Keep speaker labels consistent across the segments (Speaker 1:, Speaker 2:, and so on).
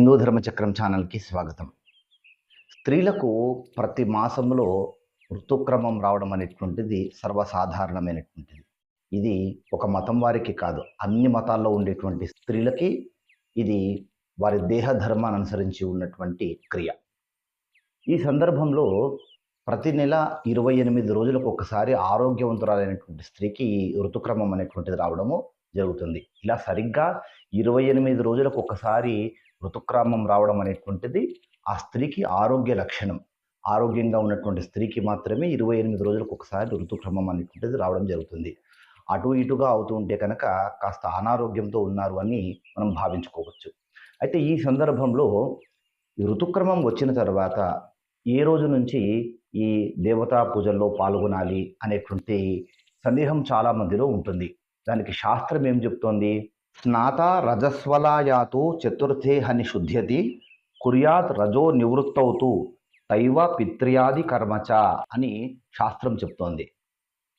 Speaker 1: హిందూ ధర్మచక్రం ఛానల్కి స్వాగతం. స్త్రీలకు ప్రతి మాసంలో ఋతుక్రమం రావడం అనేటువంటిది సర్వసాధారణమైనటువంటిది. ఇది ఒక మతం వారికి కాదు అన్ని మతాల్లో ఉండేటువంటి స్త్రీలకి ఇది వారి దేహ ధర్మాన్ని అనుసరించి ఉన్నటువంటి క్రియ. ఈ సందర్భంలో ప్రతి నెల ఇరవై ఎనిమిది రోజులకు ఒకసారి ఆరోగ్యవంతురాలైనటువంటి స్త్రీకి ఈ ఋతుక్రమం అనేటువంటిది రావడము జరుగుతుంది. ఇలా సరిగ్గా ఇరవై ఎనిమిది రోజులకు ఒకసారి ఋతుక్రమం రావడం అనేటువంటిది ఆ స్త్రీకి ఆరోగ్య లక్షణం. ఆరోగ్యంగా ఉన్నటువంటి స్త్రీకి మాత్రమే ఇరవై ఎనిమిది రోజులకు ఒకసారి ఋతుక్రమం అనేటువంటిది రావడం జరుగుతుంది. అటు ఇటుగా అవుతూ ఉంటే కనుక కాస్త అనారోగ్యంతో ఉన్నారు అని మనం భావించుకోవచ్చు. అయితే ఈ సందర్భంలో ఈ ఋతుక్రమం వచ్చిన తర్వాత ఏ రోజు నుంచి ఈ దేవతా పూజల్లో పాల్గొనాలి అనేటువంటి సందేహం చాలా మందిలో ఉంటుంది. దానికి శాస్త్రం ఏం చెప్తోంది? స్నాత రజస్వలాయాతు చతుర్థే హని శుద్ధ్యతి కుర్యాత్ రజో నివృత్తవుతూ తైవ పిత్ర్యాది కర్మచ అని శాస్త్రం చెప్తోంది.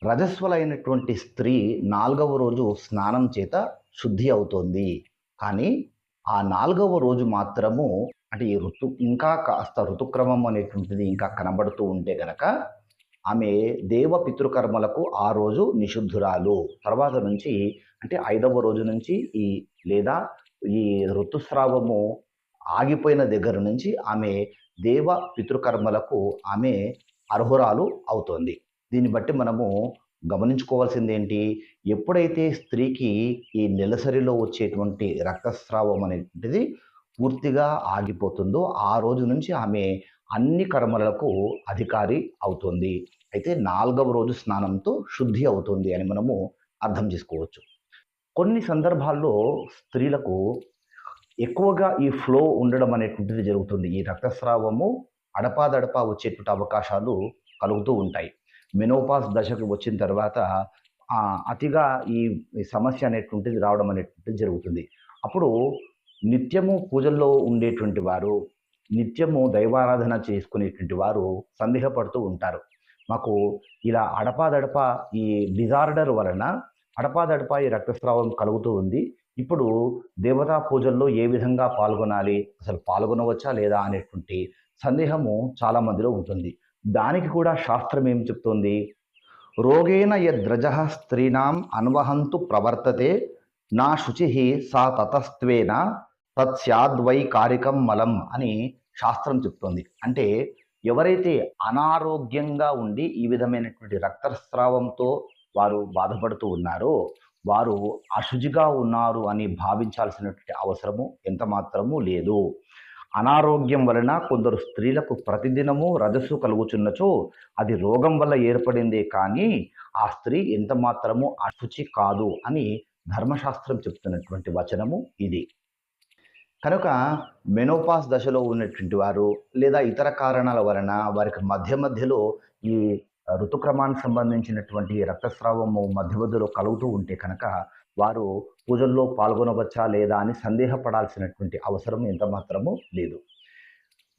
Speaker 1: రజస్వలైనటువంటి స్త్రీ నాలుగవ రోజు స్నానం చేత శుద్ధి అవుతోంది. కానీ ఆ నాలుగవ రోజు మాత్రము అంటే ఈ ఋతు ఇంకా కాస్త ఋతుక్రమం అనేటువంటిది ఇంకా కనబడుతూ ఉంటే గనక ఆమె దేవ పితృకర్మలకు ఆ రోజు నిషుద్ధురాలు. తర్వాత నుంచి అంటే ఐదవ రోజు నుంచి ఈ లేదా ఈ ఋతుస్రావము ఆగిపోయిన దగ్గర నుంచి ఆమె దేవ పితృకర్మలకు ఆమె అర్హురాలు అవుతోంది. దీన్ని బట్టి మనము గమనించుకోవాల్సింది ఏంటి ఎప్పుడైతే స్త్రీకి ఈ నెలసరిలో వచ్చేటువంటి రక్తస్రావం అనేటువంటిది పూర్తిగా ఆగిపోతుందో ఆ రోజు నుంచి ఆమె అన్ని కర్మలకు అధికారి అవుతుంది. అయితే నాలుగవ రోజు స్నానంతో శుద్ధి అవుతుంది అని మనము అర్థం చేసుకోవచ్చు. కొన్ని సందర్భాల్లో స్త్రీలకు ఎక్కువగా ఈ ఫ్లో ఉండడం అనేటువంటిది జరుగుతుంది. ఈ రక్తస్రావము అడపాదడపా వచ్చేటువంటి అవకాశాలు కలుగుతూ ఉంటాయి. మెనోపాస్ దశకు వచ్చిన తర్వాత అతిగా ఈ సమస్య అనేటువంటిది రావడం అనేటువంటిది జరుగుతుంది. అప్పుడు నిత్యము పూజల్లో ఉండేటువంటి వారు నిత్యము దైవారాధన చేసుకునేటువంటి వారు సందేహపడుతూ ఉంటారు. మాకు ఇలా అడపాదడప ఈ డిజార్డర్ వలన అడపాదడప ఈ రక్తస్రావం కలుగుతూ ఉంది. ఇప్పుడు దేవతా పూజల్లో ఏ విధంగా పాల్గొనాలి? అసలు పాల్గొనవచ్చా లేదా అనేటువంటి సందేహము చాలా మందిలో ఉంటుంది. దానికి కూడా శాస్త్రం ఏం చెప్తోంది? రోగేణ యద్రజ స్త్రీణాం అన్వహంతు ప్రవర్తతే నా శుచి సా తతస్త్వేన తత్స్యాద్వై కారికం మలం అని శాస్త్రం చెప్తోంది. అంటే ఎవరైతే అనారోగ్యంగా ఉండి ఈ విధమైనటువంటి రక్తస్రావంతో వారు బాధపడుతూ ఉన్నారో వారు అశుచిగా ఉన్నారు అని భావించాల్సినటువంటి అవసరము ఎంత మాత్రము లేదు. అనారోగ్యం వలన కొందరు స్త్రీలకు ప్రతిదినము రజస్సు కలుగుచున్నచో అది రోగం వల్ల ఏర్పడిందే కానీ ఆ స్త్రీ ఎంత మాత్రము అశుచి కాదు అని ధర్మశాస్త్రం చెప్తున్నటువంటి వచనము ఇది. కనుక మెనోపాస్ దశలో ఉన్నటువంటి వారు లేదా ఇతర కారణాల వలన వారికి మధ్య మధ్యలో ఈ ఋతుక్రమానికి సంబంధించినటువంటి రక్తస్రావము మధ్య మధ్యలో కలుగుతూ ఉంటే కనుక వారు పూజల్లో పాల్గొనవచ్చా లేదా అని సందేహపడాల్సినటువంటి అవసరం ఎంత మాత్రము లేదు.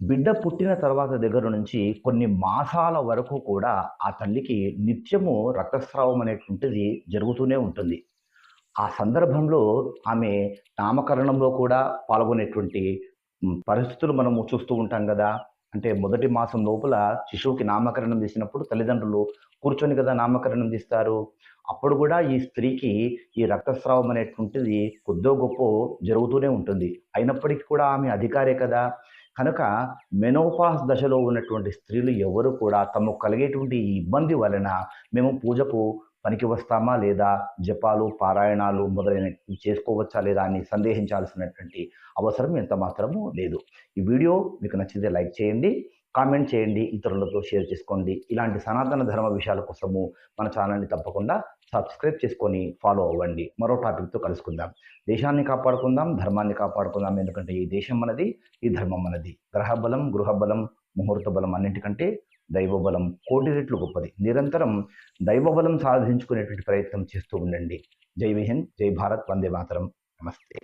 Speaker 1: బిడ్డ పుట్టిన తర్వాత దగ్గర నుంచి కొన్ని మాసాల వరకు కూడా ఆ తల్లికి నిత్యము రక్తస్రావం అనేటువంటిది జరుగుతూనే ఉంటుంది. ఆ సందర్భంలో ఆమె నామకరణంలో కూడా పాల్గొనేటువంటి పరిస్థితులు మనము చూస్తూ ఉంటాం కదా. అంటే మొదటి మాసం లోపల శిశువుకి నామకరణం చేసినప్పుడు తల్లిదండ్రులు కూర్చొని కదా నామకరణం తీస్తారు అప్పుడు కూడా ఈ స్త్రీకి ఈ రక్తస్రావం అనేటువంటిది కొద్దో గొప్ప జరుగుతూనే ఉంటుంది. అయినప్పటికీ కూడా ఆమె అధికారే కదా. కనుక మెనోపాస్ దశలో ఉన్నటువంటి స్త్రీలు ఎవరు కూడా తమకు కలిగేటువంటి ఈ ఇబ్బంది వలన మేము పూజకు పనికి వస్తామా లేదా? జపాలు పారాయణాలు మొదలైనవి చేసుకోవచ్చా లేదా అని సందేహించాల్సినటువంటి అవసరం ఎంత మాత్రము లేదు. ఈ వీడియో మీకు నచ్చితే లైక్ చేయండి కామెంట్ చేయండి ఇతరులతో షేర్ చేసుకోండి. ఇలాంటి సనాతన ధర్మ విషయాల కోసము మన ఛానల్ని తప్పకుండా సబ్స్క్రైబ్ చేసుకొని ఫాలో అవ్వండి. మరో టాపిక్తో కలుసుకుందాం. దేశాన్ని కాపాడుకుందాం ధర్మాన్ని కాపాడుకుందాం ఎందుకంటే ఈ దేశం మనది ఈ ధర్మం మనది. గ్రహబలం గృహబలం ముహూర్త బలం అన్నింటికంటే దైవబలం కోటి రెట్లు గొప్పది. నిరంతరం దైవబలం సాధించుకునేటువంటి ప్రయత్నం చేస్తూ ఉండండి. జై విహింద్ జై భారత్ వందే మాతరం. నమస్తే.